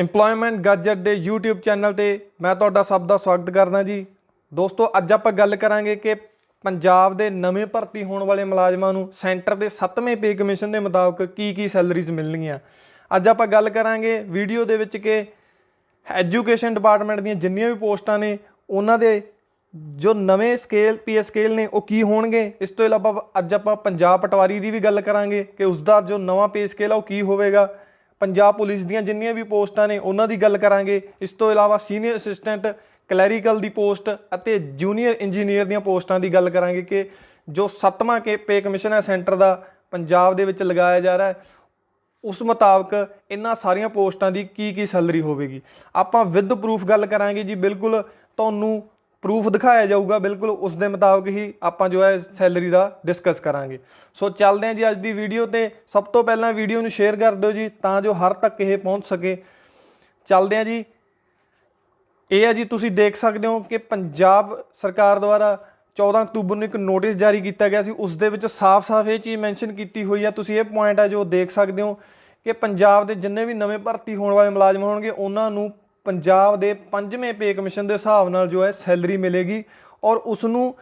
Employment ਗੱਜਟ ਦੇ YouTube channel ਤੇ ਮੈਂ ਤੁਹਾਡਾ ਸਭ ਦਾ ਸਵਾਗਤ ਕਰਦਾ ਜੀ। ਦੋਸਤੋ, ਅੱਜ ਆਪਾਂ ਗੱਲ ਕਰਾਂਗੇ ਕਿ ਪੰਜਾਬ ਦੇ ਨਵੇਂ ਭਰਤੀ ਹੋਣ ਵਾਲੇ ਮੁਲਾਜ਼ਮਾਂ ਨੂੰ ਸੈਂਟਰ ਦੇ 7ਵੇਂ ਪੇ ਕਮਿਸ਼ਨ ਦੇ ਮੁਤਾਬਕ ਕੀ ਕੀ ਸੈਲਰੀਜ਼ ਮਿਲਣਗੀਆਂ। ਅੱਜ ਆਪਾਂ ਗੱਲ ਕਰਾਂਗੇ ਵੀਡੀਓ ਦੇ ਵਿੱਚ ਕਿ ਐਜੂਕੇਸ਼ਨ ਡਿਪਾਰਟਮੈਂਟ ਦੀਆਂ ਜਿੰਨੀਆਂ ਵੀ ਪੋਸਟਾਂ ਨੇ, ਉਹਨਾਂ ਦੇ ਜੋ ਨਵੇਂ ਸਕੇਲ ਪੀ ਸਕੇਲ ਨੇ, ਉਹ ਕੀ ਹੋਣਗੇ। ਇਸ ਤੋਂ ਇਲਾਵਾ ਅੱਜ ਆਪਾਂ ਪੰਜਾਬ ਪਟਵਾਰੀ ਦੀ ਵੀ ਗੱਲ ਕਰਾਂਗੇ ਕਿ ਉਸ ਦਾ ਜੋ ਨਵਾਂ ਪੇ ਸਕੇਲ ਆ, ਉਹ ਕੀ ਹੋਵੇਗਾ। ਪੰਜਾਬ ਪੁਲਿਸ ਦੀਆਂ ਜਿੰਨੀਆਂ ਵੀ ਪੋਸਟਾਂ ਨੇ ਉਹਨਾਂ ਦੀ ਗੱਲ ਕਰਾਂਗੇ। ਇਸ ਤੋਂ ਇਲਾਵਾ ਸੀਨੀਅਰ ਅਸਿਸਟੈਂਟ, ਕਲੈਰੀਕਲ ਦੀ ਪੋਸਟ ਅਤੇ ਜੂਨੀਅਰ ਇੰਜੀਨੀਅਰ ਦੀਆਂ ਪੋਸਟਾਂ ਦੀ ਗੱਲ ਕਰਾਂਗੇ ਕਿ ਜੋ ਸੱਤਵਾਂ ਕੇ ਪੇ ਕਮਿਸ਼ਨ ਹੈ ਸੈਂਟਰ ਦਾ ਪੰਜਾਬ ਦੇ ਵਿੱਚ ਲਗਾਇਆ ਜਾ ਰਿਹਾ ਹੈ, ਉਸ ਮੁਤਾਬਕ ਇਹਨਾਂ ਸਾਰੀਆਂ ਪੋਸਟਾਂ ਦੀ ਕੀ ਕੀ ਸੈਲਰੀ ਹੋਵੇਗੀ। ਆਪਾਂ ਵਿਦ ਪ੍ਰੂਫ ਗੱਲ ਕਰਾਂਗੇ ਜੀ, ਬਿਲਕੁਲ ਤੁਹਾਨੂੰ ਪ੍ਰੂਫ ਦਿਖਾਇਆ ਜਾਊਗਾ, ਬਿਲਕੁਲ ਉਸ ਦੇ ਮੁਤਾਬਕ ਹੀ ਆਪਾਂ ਜੋ ਹੈ ਸੈਲਰੀ ਦਾ ਡਿਸਕਸ ਕਰਾਂਗੇ। ਸੋ ਚੱਲਦੇ ਹਾਂ ਜੀ ਅੱਜ ਦੀ ਵੀਡੀਓ ਤੇ। ਸਭ ਤੋਂ ਪਹਿਲਾਂ ਵੀਡੀਓ ਨੂੰ ਸ਼ੇਅਰ ਕਰ ਦਿਓ ਜੀ, ਤਾਂ ਜੋ ਹਰ ਤੱਕ ਇਹ ਪਹੁੰਚ ਸਕੇ। ਚੱਲਦੇ ਹਾਂ ਜੀ। ਇਹ ਹੈ ਜੀ, ਤੁਸੀਂ ਦੇਖ ਸਕਦੇ ਹੋ ਕਿ ਪੰਜਾਬ ਸਰਕਾਰ ਦੁਆਰਾ 14 ਅਕਤੂਬਰ ਨੂੰ ਇੱਕ ਨੋਟਿਸ ਜਾਰੀ ਕੀਤਾ ਗਿਆ ਸੀ। ਉਸ ਦੇ ਵਿੱਚ ਸਾਫ਼-ਸਾਫ਼ ਇਹ ਚੀਜ਼ ਮੈਂਸ਼ਨ ਕੀਤੀ ਹੋਈ ਹੈ ਤੁਸੀਂ ਇਹ ਪੁਆਇੰਟ ਹੈ ਜੋ ਦੇਖ ਸਕਦੇ ਹੋ ਕਿ ਪੰਜਾਬ ਦੇ ਜਿੰਨੇ ਵੀ ਨਵੇਂ ਭਰਤੀ ਹੋਣ ਵਾਲੇ ਮੁਲਾਜ਼ਮ ਹੋਣਗੇ, ਉਹਨਾਂ ਨੂੰ ਪੰਜਾਬ ਦੇ ਪੰਜਵੇਂ ਪੇ ਕਮਿਸ਼ਨ ਦੇ ਹਿਸਾਬ ਨਾਲ ਜੋ ਹੈ ਸੈਲਰੀ ਮਿਲੇਗੀ ਔਰ ਉਸ ਨੂੰ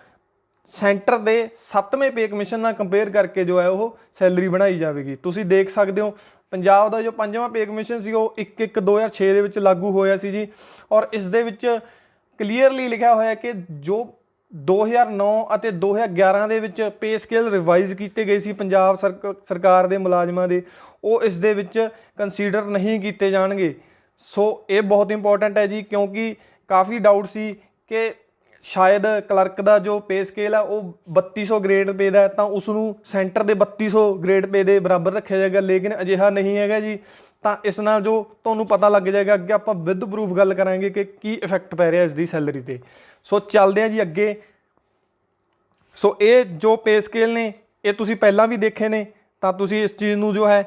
ਸੈਂਟਰ ਦੇ ਸੱਤਵੇਂ ਪੇ ਕਮਿਸ਼ਨ ਨਾਲ ਕੰਪੇਅਰ ਕਰਕੇ ਜੋ ਹੈ ਉਹ ਸੈਲਰੀ ਬਣਾਈ ਜਾਵੇਗੀ। ਤੁਸੀਂ ਦੇਖ ਸਕਦੇ ਹੋ, ਪੰਜਾਬ ਦਾ ਜੋ ਪੰਜਵਾਂ ਪੇ ਕਮਿਸ਼ਨ ਸੀ, ਉਹ 1 1 2006 ਦੇ ਵਿੱਚ ਲਾਗੂ ਹੋਇਆ ਸੀ ਜੀ ਔਰ ਇਸ ਦੇ ਵਿੱਚ ਕਲੀਅਰਲੀ ਲਿਖਿਆ ਹੋਇਆ ਕਿ ਜੋ 2009 ਅਤੇ 2011 ਦੇ ਵਿੱਚ ਪੇ ਸਕੇਲ ਰਿਵਾਈਜ਼ ਕੀਤੇ ਗਏ ਸੀ ਪੰਜਾਬ ਸਰਕਾਰ ਦੇ ਮੁਲਾਜ਼ਮਾਂ ਦੇ, ਉਹ ਇਸ ਦੇ ਵਿੱਚ ਕੰਸੀਡਰ ਨਹੀਂ ਕੀਤੇ ਜਾਣਗੇ। ਸੋ ਇਹ ਬਹੁਤ ਇੰਪੋਰਟੈਂਟ ਹੈ ਜੀ, ਕਿਉਂਕਿ ਕਾਫੀ ਡਾਊਟ ਸੀ ਕਿ ਸ਼ਾਇਦ ਕਲਰਕ ਦਾ ਜੋ ਪੇ ਸਕੇਲ ਹੈ ਉਹ 3200 ਗ੍ਰੇਡ ਪੇ ਦਾ ਤਾਂ ਉਸ ਨੂੰ ਸੈਂਟਰ ਦੇ 3200 ਗ੍ਰੇਡ ਪੇ ਦੇ ਬਰਾਬਰ ਰੱਖਿਆ ਜਾਏਗਾ, ਲੇਕਿਨ ਅਜਿਹਾ ਨਹੀਂ ਹੈਗਾ ਜੀ। ਤਾਂ ਇਸ ਨਾਲ ਜੋ ਤੁਹਾਨੂੰ ਪਤਾ ਲੱਗ ਜਾਏਗਾ, ਅੱਗੇ ਆਪਾਂ ਵਿਦ ਪ੍ਰੂਫ ਗੱਲ ਕਰਾਂਗੇ ਕਿ ਕੀ ਇਫੈਕਟ ਪੈ ਰਿਹਾ ਇਸ ਦੀ ਸੈਲਰੀ ਤੇ। ਸੋ ਚੱਲਦੇ ਹਾਂ ਜੀ ਅੱਗੇ। ਸੋ ਇਹ ਜੋ ਪੇ ਸਕੇਲ ਨੇ, ਇਹ ਤੁਸੀਂ ਪਹਿਲਾਂ ਵੀ ਦੇਖੇ ਨੇ, ਤਾਂ ਤੁਸੀਂ ਇਸ ਚੀਜ਼ ਨੂੰ ਜੋ ਹੈ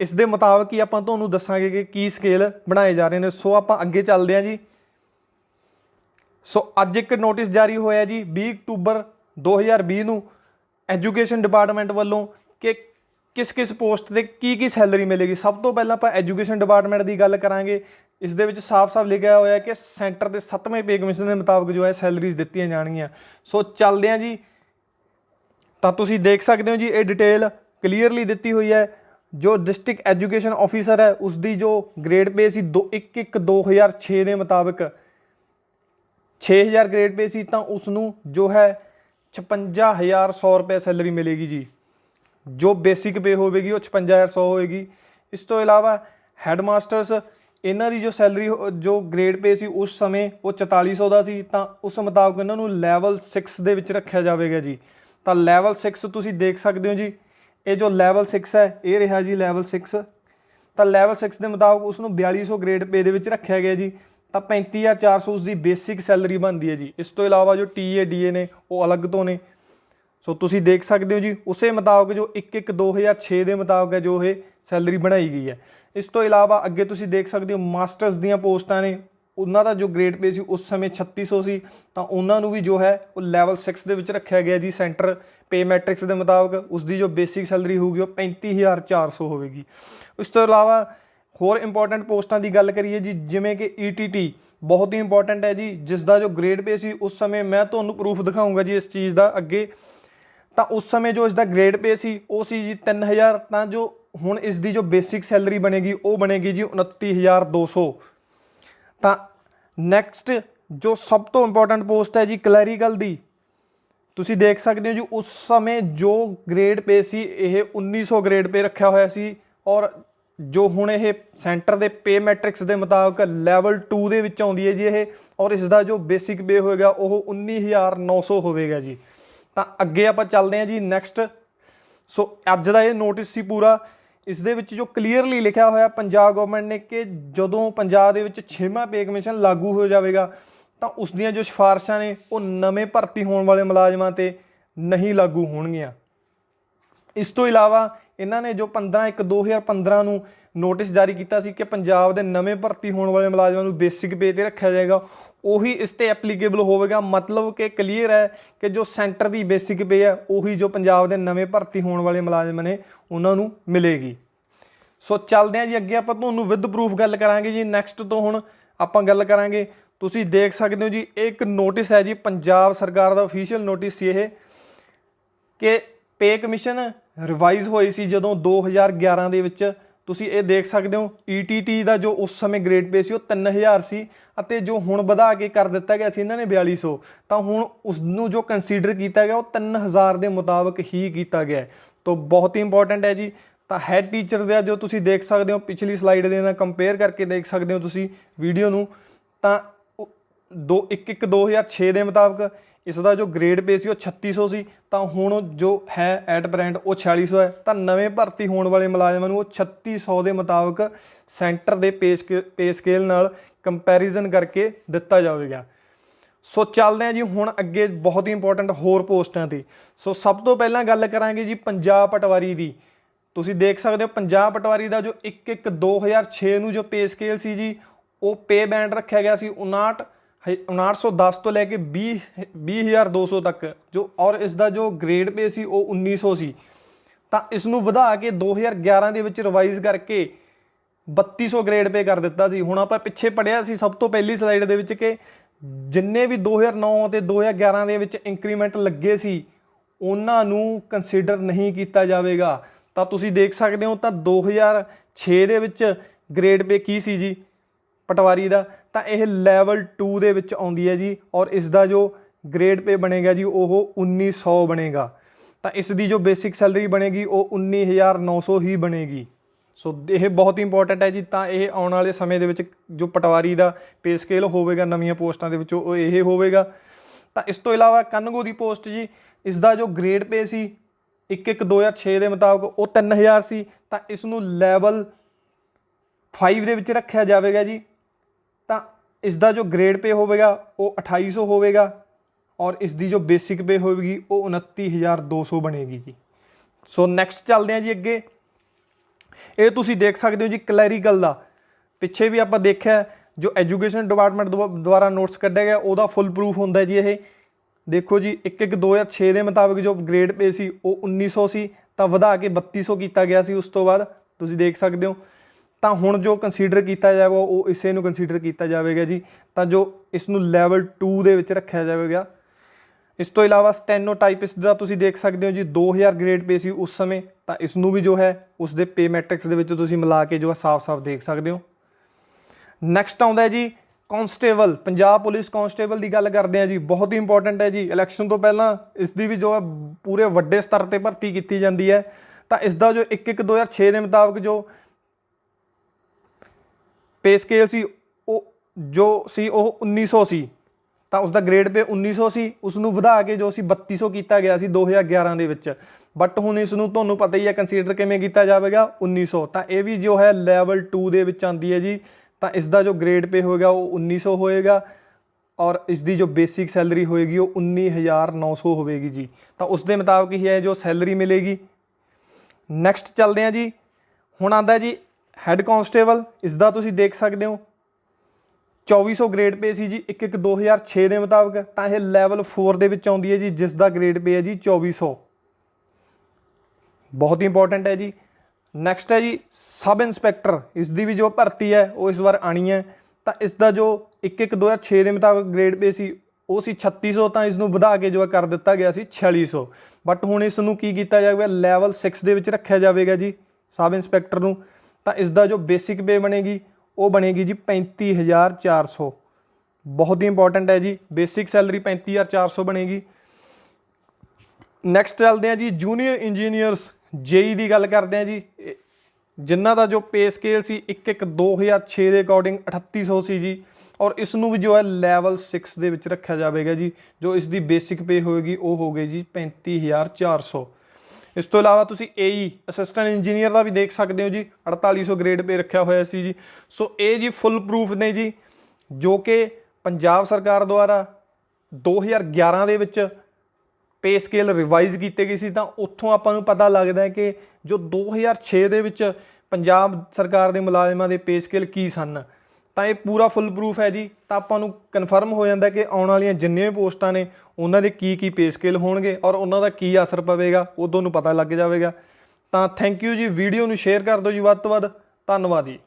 ਇਸ ਦੇ ਮੁਤਾਬਕ ਹੀ ਆਪਾਂ ਤੁਹਾਨੂੰ ਦੱਸਾਂਗੇ ਕਿ ਕੀ ਸਕੇਲ ਬਣਾਏ ਜਾ ਰਹੇ ਨੇ। ਸੋ ਆਪਾਂ ਅੱਗੇ ਚੱਲਦੇ ਹਾਂ ਜੀ। ਸੋ ਅੱਜ ਇੱਕ ਨੋਟਿਸ ਜਾਰੀ ਹੋਇਆ ਜੀ 20 ਅਕਤੂਬਰ 2020 ਨੂੰ ਐਜੂਕੇਸ਼ਨ ਡਿਪਾਰਟਮੈਂਟ ਵੱਲੋਂ ਕਿ ਕਿਸ ਕਿਸ ਪੋਸਟ ਤੇ ਕੀ ਕੀ ਸੈਲਰੀ ਮਿਲੇਗੀ। ਸਭ ਤੋਂ ਪਹਿਲਾਂ ਆਪਾਂ ਐਜੂਕੇਸ਼ਨ ਡਿਪਾਰਟਮੈਂਟ ਦੀ ਗੱਲ ਕਰਾਂਗੇ। ਇਸ ਦੇ ਵਿੱਚ ਸਾਫ਼-ਸਾਫ਼ ਲਿਖਿਆ ਹੋਇਆ ਹੈ ਕਿ ਸੈਂਟਰ ਦੇ 7ਵੇਂ ਪੇ ਕਮਿਸ਼ਨ ਦੇ ਮੁਤਾਬਕ ਜੋ ਹੈ ਸੈਲਰੀਜ਼ ਦਿੱਤੀਆਂ ਜਾਣਗੀਆਂ। ਸੋ ਚੱਲਦੇ ਹਾਂ ਜੀ। ਤਾਂ ਤੁਸੀਂ ਦੇਖ ਸਕਦੇ ਹੋ ਜੀ, ਇਹ ਡਿਟੇਲ ਕਲੀਅਰਲੀ ਦਿੱਤੀ ਹੋਈ ਹੈ। ਜੋ ਡਿਸਟ੍ਰਿਕਟ ਐਜੂਕੇਸ਼ਨ ਆਫੀਸਰ ਹੈ ਉਸ ਦੀ ਜੋ ਗ੍ਰੇਡ ਪੇ ਸੀ 21 2006 ਦੇ ਮੁਤਾਬਕ 6000 ਗ੍ਰੇਡ ਪੇ ਸੀ, ਤਾਂ ਉਸ ਨੂੰ ਜੋ ਹੈ 56100 ਰੁਪਏ ਸੈਲਰੀ ਮਿਲੇਗੀ ਜੀ। ਜੋ ਬੇਸਿਕ ਪੇ ਹੋਵੇਗੀ, ਉਹ 56100 ਹੋਏਗੀ ਇਸ ਤੋਂ ਇਲਾਵਾ ਹੈਡਮਾਸਟਰਸ, ਇਹਨਾਂ ਦੀ ਜੋ ਸੈਲਰੀ ਜੋ ਗ੍ਰੇਡ ਪੇ ਸੀ, ਉਸ ਸਮੇਂ ਉਹ 4400 ਦਾ ਸੀ, ਤਾਂ ਉਸ ਮੁਤਾਬਕ ਇਹਨਾਂ ਨੂੰ ਲੈਵਲ 6 ਦੇ ਵਿੱਚ ਰੱਖਿਆ ਜਾਵੇਗਾ ਜੀ। ਤਾਂ ਲੈਵਲ 6 ਤੁਸੀਂ ਦੇਖ ਸਕਦੇ ਹੋ ਜੀ ਇਹ ਜੋ ਲੈਵਲ 6 ਹੈ, ਇਹ ਰਿਹਾ ਜੀ ਲੈਵਲ 6 ਤਾਂ ਲੈਵਲ 6 ਦੇ ਮੁਤਾਬਕ ਉਸ ਨੂੰ 4200 ਗ੍ਰੇਡ ਪੇ ਦੇ ਵਿੱਚ ਰੱਖਿਆ ਗਿਆ ਜੀ। ਤਾਂ 35400 ਉਸ ਦੀ ਬੇਸਿਕ ਸੈਲਰੀ ਬਣਦੀ ਹੈ ਜੀ। ਇਸ ਤੋਂ ਇਲਾਵਾ ਜੋ ਟੀਏ ਡੀਏ ਨੇ, ਉਹ ਅਲੱਗ ਤੋਂ ਨੇ। ਸੋ ਤੁਸੀਂ ਦੇਖ ਸਕਦੇ ਹੋ ਜੀ, ਉਸੇ ਮੁਤਾਬਕ ਜੋ 1 1 2006 ਦੇ ਮੁਤਾਬਕ ਹੈ ਜੋ ਇਹ ਸੈਲਰੀ ਬਣਾਈ ਗਈ ਹੈ। ਇਸ ਤੋਂ ਇਲਾਵਾ ਅੱਗੇ ਤੁਸੀਂ ਦੇਖ ਸਕਦੇ ਹੋ ਮਾਸਟਰਸ ਦੀਆਂ ਪੋਸਟਾਂ ਨੇ। ਉਹਨਾਂ ਦਾ ਜੋ ਗ੍ਰੇਡ ਪੇ ਸੀ ਉਸ ਸਮੇਂ 3600 ਸੀ ਤਾਂ ਉਹਨਾਂ ਨੂੰ ਵੀ ਜੋ ਹੈ ਉਹ ਲੈਵਲ 6 ਦੇ ਵਿੱਚ ਰੱਖਿਆ ਗਿਆ ਜੀ ਸੈਂਟਰ ਪੇ ਮੈਟ੍ਰਿਕਸ ਦੇ ਮੁਤਾਬਕ। ਉਸ ਦੀ ਜੋ ਬੇਸਿਕ ਸੈਲਰੀ ਹੋਊਗੀ ਉਹ 35400 ਹੋਵੇਗੀ। ਉਸ ਤੋਂ ਇਲਾਵਾ ਹੋਰ ਇੰਪੋਰਟੈਂਟ ਪੋਸਟਾਂ ਦੀ ਗੱਲ ਕਰੀਏ ਜੀ, ਜਿਵੇਂ ਕਿ ETT ਬਹੁਤ ਹੀ ਇੰਪੋਰਟੈਂਟ ਹੈ ਜੀ ਜਿਸ ਦਾ ਜੋ ਗ੍ਰੇਡ ਪੇ ਸੀ ਉਸ ਸਮੇਂ ਮੈਂ ਤੁਹਾਨੂੰ ਪ੍ਰੂਫ ਦਿਖਾਊਂਗਾ ਜੀ ਇਸ ਚੀਜ਼ ਦਾ ਅੱਗੇ। ਤਾਂ ਉਸ ਸਮੇਂ ਜੋ ਇਸ ਦਾ ਗ੍ਰੇਡ ਪੇ ਸੀ, ਉਹ ਸੀ ਜੀ 3000 ਤਾਂ ਜੋ ਹੁਣ ਇਸ ਦੀ ਜੋ ਬੇਸਿਕ ਸੈਲਰੀ ਬਣੇਗੀ, ਉਹ ਬਣੇਗੀ ਜੀ 29200 ਤਾਂ ਨੈਕਸਟ ਜੋ ਸਭ ਤੋਂ ਇੰਪੋਰਟੈਂਟ ਪੋਸਟ ਹੈ ਜੀ ਕਲੈਰੀਕਲ ਦੀ। ਤੁਸੀਂ ਦੇਖ ਸਕਦੇ ਹੋ ਜੀ, ਉਸ ਸਮੇਂ ਜੋ ਗ੍ਰੇਡ ਪੇ ਸੀ, ਇਹ 1900 ਗ੍ਰੇਡ ਪੇ ਰੱਖਿਆ ਹੋਇਆ ਸੀ ਔਰ ਜੋ ਹੁਣ ਇਹ ਸੈਂਟਰ ਦੇ ਪੇ ਮੈਟ੍ਰਿਕਸ ਦੇ ਮੁਤਾਬਕ ਲੈਵਲ 2 ਦੇ ਵਿੱਚ ਆਉਂਦੀ ਹੈ ਜੀ ਇਹ ਔਰ ਇਸ ਦਾ ਜੋ ਬੇਸਿਕ ਪੇ ਹੋਏਗਾ, ਉਹ 19900 ਹੋਵੇਗਾ ਜੀ। ਤਾਂ ਅੱਗੇ ਆਪਾਂ ਚੱਲਦੇ ਹਾਂ ਜੀ ਨੈਕਸਟ ਸੋ ਅੱਜ ਦਾ ਇਹ ਨੋਟਿਸ ਸੀ ਪੂਰਾ। ਇਸ ਦੇ ਵਿੱਚ ਜੋ ਕਲੀਅਰਲੀ ਲਿਖਿਆ ਹੋਇਆ ਪੰਜਾਬ ਗਵਰਨਮੈਂਟ ਨੇ ਕਿ ਜਦੋਂ ਪੰਜਾਬ ਦੇ ਵਿੱਚ 6ਵਾਂ ਪੇ ਕਮਿਸ਼ਨ ਲਾਗੂ ਹੋ ਜਾਵੇਗਾ, ਤਾਂ ਉਸ ਦੀਆਂ ਜੋ ਸਿਫਾਰਸ਼ਾਂ ਨੇ, ਉਹ ਨਵੇਂ ਭਰਤੀ ਹੋਣ ਵਾਲੇ ਮੁਲਾਜ਼ਮਾਂ ਤੇ ਨਹੀਂ ਲਾਗੂ ਹੋਣਗੀਆਂ। ਇਸ ਤੋਂ ਇਲਾਵਾ ਇਹਨਾਂ ਨੇ ਜੋ 15 1 2015 ਨੂੰ ਨੋਟਿਸ ਜਾਰੀ ਕੀਤਾ ਸੀ ਕਿ ਪੰਜਾਬ ਦੇ ਨਵੇਂ ਭਰਤੀ ਹੋਣ ਵਾਲੇ ਮੁਲਾਜ਼ਮਾਂ ਨੂੰ ਬੇਸਿਕ ਪੇ ਤੇ ਰੱਖਿਆ ਜਾਏਗਾ ਉਹੀ ਇਸ ਤੇ ਐਪਲੀਕੇਬਲ ਹੋਵੇਗਾ। ਮਤਲਬ ਕਿ ਕਲੀਅਰ ਹੈ ਕਿ ਜੋ ਸੈਂਟਰ ਦੀ ਬੇਸਿਕ ਪੇ ਹੈ, ਉਹੀ ਜੋ ਪੰਜਾਬ ਦੇ ਨਵੇਂ ਭਰਤੀ ਹੋਣ ਵਾਲੇ ਮੁਲਾਜ਼ਮ ਨੇ, ਉਹਨਾਂ ਨੂੰ ਮਿਲੇਗੀ। ਸੋ ਚੱਲਦੇ ਹਾਂ ਜੀ, ਅੱਗੇ ਆਪਾਂ ਤੁਹਾਨੂੰ ਵਿਦ ਪ੍ਰੂਫ ਗੱਲ ਕਰਾਂਗੇ ਜੀ। ਨੈਕਸਟ ਤੋਂ ਹੁਣ ਆਪਾਂ ਗੱਲ ਕਰਾਂਗੇ। ਤੁਸੀਂ ਦੇਖ ਸਕਦੇ ਹੋ ਜੀ ਇਹ ਇੱਕ ਨੋਟਿਸ ਹੈ ਜੀ, ਪੰਜਾਬ ਸਰਕਾਰ ਦਾ ਅਫੀਸ਼ੀਅਲ ਨੋਟਿਸ ਸੀ ਇਹ ਕਿ ਪੇ ਕਮਿਸ਼ਨ ਰਿਵਾਈਜ਼ ਹੋਈ ਸੀ ਜਦੋਂ 2011 ਦੇ ਵਿੱਚ। ਤੁਸੀਂ ਇਹ ਦੇਖ ਸਕਦੇ ਹੋ ETT ਦਾ ਜੋ ਉਸ ਸਮੇਂ ਗ੍ਰੇਡ ਪੇ ਸੀ ਉਹ 3000 ਸੀ ਅਤੇ ਜੋ ਹੁਣ ਵਧਾ ਕੇ ਕਰ ਦਿੱਤਾ ਗਿਆ ਸੀ ਇਹਨਾਂ ਨੇ 4200 ਤਾਂ ਹੁਣ ਉਸ ਨੂੰ ਜੋ ਕੰਸੀਡਰ ਕੀਤਾ ਗਿਆ ਉਹ 3000 ਦੇ ਮੁਤਾਬਕ ਹੀ ਕੀਤਾ ਗਿਆ ਤਾਂ ਬਹੁਤ ਹੀ ਇੰਪੋਰਟੈਂਟ ਹੈ ਜੀ। ਤਾਂ ਹੈਡ ਟੀਚਰ ਦਾ ਜੋ ਤੁਸੀਂ ਦੇਖ ਸਕਦੇ ਹੋ, ਪਿਛਲੀ ਸਲਾਈਡ ਦੇ ਨਾਲ ਕੰਪੇਅਰ ਕਰਕੇ ਦੇਖ ਸਕਦੇ ਹੋ ਤੁਸੀਂ ਵੀਡੀਓ ਨੂੰ, ਤਾਂ ਉਹ ਦੋ 1 1 2006 ਦੇ ਮੁਤਾਬਕ ਇਸ ਦਾ ਜੋ ਗ੍ਰੇਡ ਪੇ ਸੀ ਉਹ 3600 ਸੀ ਤਾਂ ਹੁਣ ਜੋ ਹੈ ਐਟ ਬ੍ਰਾਂਡ ਉਹ 4600 ਹੈ, ਤਾਂ ਨਵੇਂ ਭਰਤੀ ਹੋਣ ਵਾਲੇ ਮੁਲਾਜ਼ਮਾਂ ਨੂੰ ਉਹ 3600 ਦੇ ਮੁਤਾਬਕ ਸੈਂਟਰ ਦੇ ਪੇ ਪੇ ਸਕੇਲ ਨਾਲ ਕੰਪੈਰੀਜ਼ਨ ਕਰਕੇ ਦਿੱਤਾ ਜਾਵੇਗਾ। ਸੋ ਚੱਲਦੇ ਹਾਂ ਜੀ, ਹੁਣ ਅੱਗੇ ਬਹੁਤ ਹੀ ਇੰਪੋਰਟੈਂਟ ਹੋਰ ਪੋਸਟਾਂ ਤੇ। ਸੋ ਸਭ ਤੋਂ ਪਹਿਲਾਂ ਗੱਲ ਕਰਾਂਗੇ ਜੀ ਪੰਜਾਬ ਪਟਵਾਰੀ ਦੀ। ਤੁਸੀਂ ਦੇਖ ਸਕਦੇ ਹੋ ਪੰਜਾਬ ਪਟਵਾਰੀ ਦਾ ਜੋ 1 1 2006 ਨੂੰ ਜੋ ਪੇ ਸਕੇਲ ਸੀ ਜੀ, ਉਹ ਪੇ ਬੈਂਡ ਰੱਖਿਆ ਗਿਆ ਸੀ 59 ਹੈ- 5910 ਤੋਂ ਲੈ ਕੇ 20 20200 ਤੱਕ ਜੋ ਔਰ ਇਸ ਦਾ ਜੋ ਗ੍ਰੇਡ ਪੇ ਸੀ ਉਹ 1900 ਸੀ ਤਾਂ ਇਸ ਨੂੰ ਵਧਾ ਕੇ 2011 ਦੇ ਵਿੱਚ ਰਿਵਾਈਜ਼ ਕਰਕੇ 3200 ਗ੍ਰੇਡ ਪੇ ਕਰ ਦਿੱਤਾ ਸੀ। ਹੁਣ ਆਪਾਂ ਪਿੱਛੇ ਪੜਿਆ ਸੀ ਸਭ ਤੋਂ ਪਹਿਲੀ ਸਲਾਈਡ ਦੇ ਵਿੱਚ ਕਿ ਜਿੰਨੇ ਵੀ 2009 ਅਤੇ 2011 ਦੇ ਵਿੱਚ ਇੰਕਰੀਮੈਂਟ ਲੱਗੇ ਸੀ, ਉਹਨਾਂ ਨੂੰ ਕੰਸੀਡਰ ਨਹੀਂ ਕੀਤਾ ਜਾਵੇਗਾ। ਤਾਂ ਤੁਸੀਂ ਦੇਖ ਸਕਦੇ ਹੋ ਤਾਂ 2006 ਦੇ ਵਿੱਚ ਗ੍ਰੇਡ ਪੇ ਕੀ ਸੀ ਜੀ? ਪਟਵਾਰੀ ਦਾ। ਤਾਂ ਇਹ ਲੈਵਲ 2 ਦੇ ਵਿੱਚ ਆਉਂਦੀ ਹੈ ਜੀ ਔਰ ਇਸ ਦਾ ਜੋ ਗ੍ਰੇਡ ਪੇ ਬਣੇਗਾ ਜੀ, ਉਹ 1900 ਬਣੇਗਾ। ਤਾਂ ਇਸ ਦੀ ਜੋ ਬੇਸਿਕ ਸੈਲਰੀ ਬਣੇਗੀ, ਉਹ 19900 ਹੀ ਬਣੇਗੀ। ਸੋ ਇਹ ਬਹੁਤ ਇੰਪੋਰਟੈਂਟ ਹੈ ਜੀ, ਤਾਂ ਇਹ ਆਉਣ ਵਾਲੇ ਸਮੇਂ ਦੇ ਵਿੱਚ ਜੋ ਪਟਵਾਰੀ ਦਾ ਪੇ ਸਕੇਲ ਹੋਵੇਗਾ ਨਵੀਆਂ ਪੋਸਟਾਂ ਦੇ ਵਿੱਚ, ਉਹ ਇਹ ਹੋਵੇਗਾ। ਤਾਂ ਇਸ ਤੋਂ ਇਲਾਵਾ ਕੰਨਗੋ ਦੀ ਪੋਸਟ ਜੀ ਇਸ ਦਾ ਜੋ ਗ੍ਰੇਡ ਪੇ ਸੀ 1 1 2006 ਦੇ ਮੁਤਾਬਕ, ਉਹ 3000 ਸੀ। ਤਾਂ ਇਸ ਨੂੰ ਲੈਵਲ 5 ਦੇ ਵਿੱਚ ਰੱਖਿਆ ਜਾਵੇਗਾ ਜੀ। ਇਸ ਦਾ ਜੋ ਗ੍ਰੇਡ ਪੇ ਹੋਵੇਗਾ, ਉਹ 2800 ਹੋਵੇਗਾ ਔਰ ਇਸ ਦੀ ਜੋ ਬੇਸਿਕ ਪੇ ਹੋਵੇਗੀ, ਉਹ 29200 ਬਣੇਗੀ ਜੀ। ਸੋ ਨੈਕਸਟ ਚੱਲਦੇ ਹਾਂ ਜੀ ਅੱਗੇ। ਇਹ ਤੁਸੀਂ ਦੇਖ ਸਕਦੇ ਹੋ ਜੀ ਕਲੈਰੀਕਲ ਦਾ। ਪਿੱਛੇ ਵੀ ਆਪਾਂ ਦੇਖਿਆ, ਜੋ ਐਜੂਕੇਸ਼ਨ ਡਿਪਾਰਟਮੈਂਟ ਦੁਆਰਾ ਨੋਟਸ ਕੱਢਿਆ ਗਿਆ, ਉਹਦਾ ਫੁੱਲ ਪ੍ਰੂਫ ਹੁੰਦਾ ਜੀ ਇਹ। ਦੇਖੋ ਜੀ 1 1 2006 ਦੇ ਮੁਤਾਬਕ ਜੋ ਗ੍ਰੇਡ ਪੇ ਸੀ, ਉਹ 1900 ਸੀ ਤਾਂ ਵਧਾ ਕੇ 3200 ਕੀਤਾ ਗਿਆ ਸੀ ਉਸ ਤੋਂ ਬਾਅਦ। ਤੁਸੀਂ ਦੇਖ ਸਕਦੇ ਹੋ ਤਾਂ ਹੁਣ ਜੋ ਕੰਸੀਡਰ ਕੀਤਾ ਜਾਵੇਗਾ ਉਹ ਇਸੇ ਨੂੰ ਕੰਸੀਡਰ ਕੀਤਾ ਜਾਵੇਗਾ ਜੀ। ਤਾਂ ਜੋ ਇਸ ਨੂੰ ਲੈਵਲ 2 ਦੇ ਵਿੱਚ ਰੱਖਿਆ ਜਾਵੇਗਾ। ਇਸ ਤੋਂ ਇਲਾਵਾ ਸਟੈਨੋਟਾਈਪਿਸਟ ਦਾ ਤੁਸੀਂ ਦੇਖ ਸਕਦੇ ਹੋ ਜੀ 2000 ਗ੍ਰੇਡ ਪੇ ਸੀ ਉਸ ਸਮੇਂ। ਤਾਂ ਇਸ ਨੂੰ ਵੀ ਜੋ ਹੈ ਉਸ ਦੇ ਪੇ ਮੈਟ੍ਰਿਕਸ ਦੇ ਵਿੱਚ ਤੁਸੀਂ ਮਿਲਾ ਕੇ ਜੋ ਹੈ, ਸਾਫ਼-ਸਾਫ਼ ਦੇਖ ਸਕਦੇ ਹੋ। ਨੈਕਸਟ ਆਉਂਦਾ ਹੈ ਜੀ ਕਾਂਸਟੇਬਲ ਪੰਜਾਬ ਪੁਲਿਸ ਕਾਂਸਟੇਬਲ ਦੀ ਗੱਲ ਕਰਦੇ ਹਾਂ ਜੀ, ਬਹੁਤ ਹੀ ਇੰਪੋਰਟੈਂਟ ਹੈ ਜੀ। ਇਲੈਕਸ਼ਨ ਤੋਂ ਪਹਿਲਾਂ ਇਸ ਦੀ ਵੀ ਜੋ ਹੈ, ਪੂਰੇ ਵੱਡੇ ਸਤਰ ਤੇ ਭਰਤੀ ਕੀਤੀ ਜਾਂਦੀ ਹੈ। ਤਾਂ ਇਸ ਦਾ ਜੋ 1 1 2006 ਦੇ ਮੁਤਾਬਕ ਜੋ ਪੇ ਸਕੇਲ ਸੀ, ਉਹ ਜੋ ਸੀ ਉਹ 1900 ਸੀ ਤਾਂ ਉਸ ਦਾ ਗ੍ਰੇਡ ਪੇ 1900 ਸੀ ਉਸ ਨੂੰ ਵਧਾ ਕੇ ਜੋ ਸੀ 3200 ਕੀਤਾ ਗਿਆ ਸੀ 2011 ਦੇ ਵਿੱਚ। ਬਟ ਹੁਣ ਇਸ ਨੂੰ ਤੁਹਾਨੂੰ ਪਤਾ ਹੀ ਹੈ ਕੰਸੀਡਰ ਕਿਵੇਂ ਕੀਤਾ ਜਾਵੇਗਾ? 1900 ਤਾਂ ਇਹ ਵੀ ਜੋ ਹੈ ਲੈਵਲ 2 ਦੇ ਵਿੱਚ ਆਂਦੀ ਹੈ ਜੀ। ਤਾਂ ਇਸ ਦਾ ਜੋ ਗ੍ਰੇਡ ਪੇ ਹੋਏਗਾ, ਉਹ 1900 ਹੋਏਗਾ। ਔਰ ਇਸ ਦੀ ਜੋ ਬੇਸਿਕ ਸੈਲਰੀ ਹੋਏਗੀ, ਉਹ 19900 ਹੋਵੇਗੀ ਜੀ। ਤਾਂ ਉਸ ਦੇ ਮੁਤਾਬਕ ਹੀ ਹੈ ਜੋ ਸੈਲਰੀ ਮਿਲੇਗੀ। ਨੈਕਸਟ ਚੱਲਦੇ ਹਾਂ ਜੀ। ਹੁਣ ਆਂਦਾ ਜੀ ਹੈੱਡ ਕਾਂਸਟੇਬਲ ਇਸ ਦਾ ਤੁਸੀਂ ਦੇਖ ਸਕਦੇ ਹੋ। 2400 ਗ੍ਰੇਡ ਪੇ ਸੀ ਜੀ 1 1 2006 ਦੇ ਮੁਤਾਬਕ। ਤਾਂ ਇਹ ਲੈਵਲ 4 ਦੇ ਵਿੱਚ ਆਉਂਦੀ ਹੈ ਜੀ, ਜਿਸ ਦਾ ਗ੍ਰੇਡ ਪੇ ਹੈ ਜੀ 2400 ਬਹੁਤ ਹੀ ਇੰਪੋਰਟੈਂਟ ਹੈ ਜੀ। ਨੈਕਸਟ ਹੈ ਜੀ, ਸਬ ਇੰਸਪੈਕਟਰ। ਇਸ ਦੀ ਵੀ ਜੋ ਭਰਤੀ ਹੈ, ਉਹ ਇਸ ਵਾਰ ਆਣੀ ਹੈ। ਤਾਂ ਇਸ ਦਾ ਜੋ 1 1 2006 ਦੇ ਮੁਤਾਬਕ ਗ੍ਰੇਡ ਪੇ ਸੀ, ਉਹ ਸੀ 3600 ਤਾਂ ਇਸ ਨੂੰ ਵਧਾ ਕੇ ਜੋ ਕਰ ਦਿੱਤਾ ਗਿਆ ਸੀ 4600 ਬਟ ਹੁਣ ਇਸ ਨੂੰ ਕੀ ਕੀਤਾ ਜਾਵੇਗਾ? ਲੈਵਲ 6 ਦੇ ਵਿੱਚ ਰੱਖਿਆ ਜਾਵੇਗਾ ਜੀ, ਸਬ ਇੰਸਪੈਕਟਰ ਨੂੰ। ਤਾਂ ਇਸ ਦਾ ਜੋ ਬੇਸਿਕ ਪੇ ਬਣੇਗੀ, ਉਹ ਬਣੇਗੀ ਜੀ 35400 ਬਹੁਤ ਹੀ ਇੰਪੋਰਟੈਂਟ ਹੈ ਜੀ ਬੇਸਿਕ ਸੈਲਰੀ 35400 ਬਣੇਗੀ। ਨੈਕਸਟ ਚੱਲਦੇ ਹਾਂ ਜੀ ਜੂਨੀਅਰ ਇੰਜੀਨੀਅਰਸ ਜੇਈ ਦੀ ਗੱਲ ਕਰਦੇ ਹਾਂ ਜੀ। ਇਹ- ਜਿਨ੍ਹਾਂ ਦਾ ਜੋ ਪੇ ਸਕੇਲ ਸੀ 1 1 2006 ਦੇ ਅਕੋਰਡਿੰਗ 3800 ਸੀ ਜੀ। ਔਰ ਇਸ ਨੂੰ ਵੀ ਜੋ ਹੈ ਲੈਵਲ 6 ਦੇ ਵਿੱਚ ਰੱਖਿਆ ਜਾਵੇਗਾ ਜੀ। ਜੋ ਇਸ ਦੀ ਬੇਸਿਕ ਪੇ ਹੋਏਗੀ, ਉਹ ਹੋਗੇ ਜੀ 35400 ਇਸ ਤੋਂ ਇਲਾਵਾ ਤੁਸੀਂ ਏਈ ਅਸਿਸਟੈਂਟ ਇੰਜੀਨੀਅਰ ਦਾ ਵੀ ਦੇਖ ਸਕਦੇ ਹੋ ਜੀ 4800 ਗ੍ਰੇਡ ਪੇ ਰੱਖਿਆ ਹੋਇਆ ਸੀ ਜੀ। ਸੋ ਇਹ ਜੀ ਫੁੱਲ ਪ੍ਰੂਫ ਨੇ ਜੀ, ਜੋ ਕਿ ਪੰਜਾਬ ਸਰਕਾਰ ਦੁਆਰਾ 2011 ਦੇ ਵਿੱਚ ਪੇ ਸਕੇਲ ਰਿਵਾਈਜ਼ ਕੀਤੇ ਗਈ ਸੀ, ਤਾਂ ਉੱਥੋਂ ਆਪਾਂ ਨੂੰ ਪਤਾ ਲੱਗਦਾ ਹੈ ਕਿ ਜੋ 2006 ਦੇ ਵਿੱਚ ਪੰਜਾਬ ਸਰਕਾਰ ਦੇ ਮੁਲਾਜ਼ਮਾਂ ਦੇ ਪੇ ਸਕੇਲ ਕੀ ਸਨ ਤਾਂ ਇਹ ਪੂਰਾ ਫੁੱਲ ਪ੍ਰੂਫ ਹੈ ਜੀ। ਤਾਂ ਆਪਾਂ ਨੂੰ ਕਨਫਰਮ ਹੋ ਜਾਂਦਾ ਕਿ ਆਉਣ ਵਾਲੀਆਂ ਜਿੰਨੀਆਂ ਵੀ ਪੋਸਟਾਂ ਨੇ, ਉਹਨਾਂ ਦੇ ਕੀ ਕੀ ਪੇ ਸਕੇਲ ਹੋਣਗੇ ਔਰ ਉਹਨਾਂ ਦਾ ਕੀ ਅਸਰ ਪਵੇਗਾ, ਉਹ ਤੁਹਾਨੂੰ ਪਤਾ ਲੱਗ ਜਾਵੇਗਾ। ਤਾਂ ਥੈਂਕ ਯੂ ਜੀ। ਵੀਡੀਓ ਨੂੰ ਸ਼ੇਅਰ ਕਰ ਦਿਓ ਜੀ ਵੱਧ ਤੋਂ ਵੱਧ। ਧੰਨਵਾਦ ਜੀ।